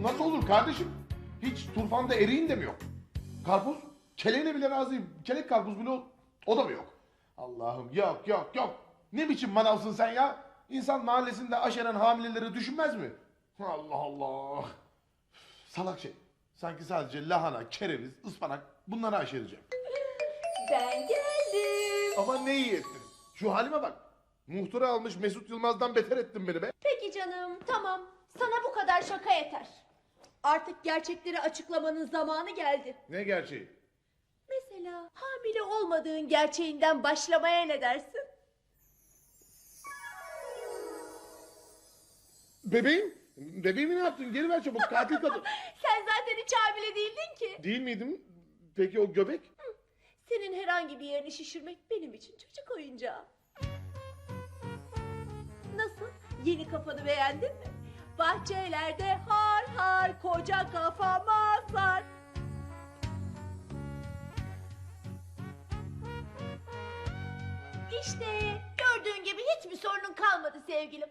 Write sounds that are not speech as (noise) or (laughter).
Na- nasıl olur kardeşim? Hiç turfanda eriğin de mi yok? Karpuz? Keleğine bile razıyım. Kelek karpuz bile o, o da mı yok? Allah'ım yok yok yok. Ne biçim manavsın sen ya? İnsan mahallesinde aşeren hamileleri düşünmez mi? Allah Allah. Salak şey. Sanki sadece lahana, kereviz, ıspanak bunları aşereceğim. Ben geldim. Ama ne iyi ettin. Şu halime bak. Muhtıra almış Mesut Yılmaz'dan beter ettin beni be. Peki canım tamam. Sana bu kadar şaka yeter. Artık gerçekleri açıklamanın zamanı geldi. Ne gerçeği? Mesela hamile olmadığın gerçeğinden başlamaya ne dersin? Bebeğim? Bebeğimi ne yaptın? Geri ver çabuk. Katil kadın. (laughs) Sen zaten hiç hamile değildin ki. Değil miydim? Peki o göbek? Senin herhangi bir yerini şişirmek benim için çocuk oyuncağı. Nasıl? Yeni kafanı beğendin mi? Bahçelerde har har koca kafama sar. İşte gördüğün gibi hiçbir sorunun kalmadı sevgilim.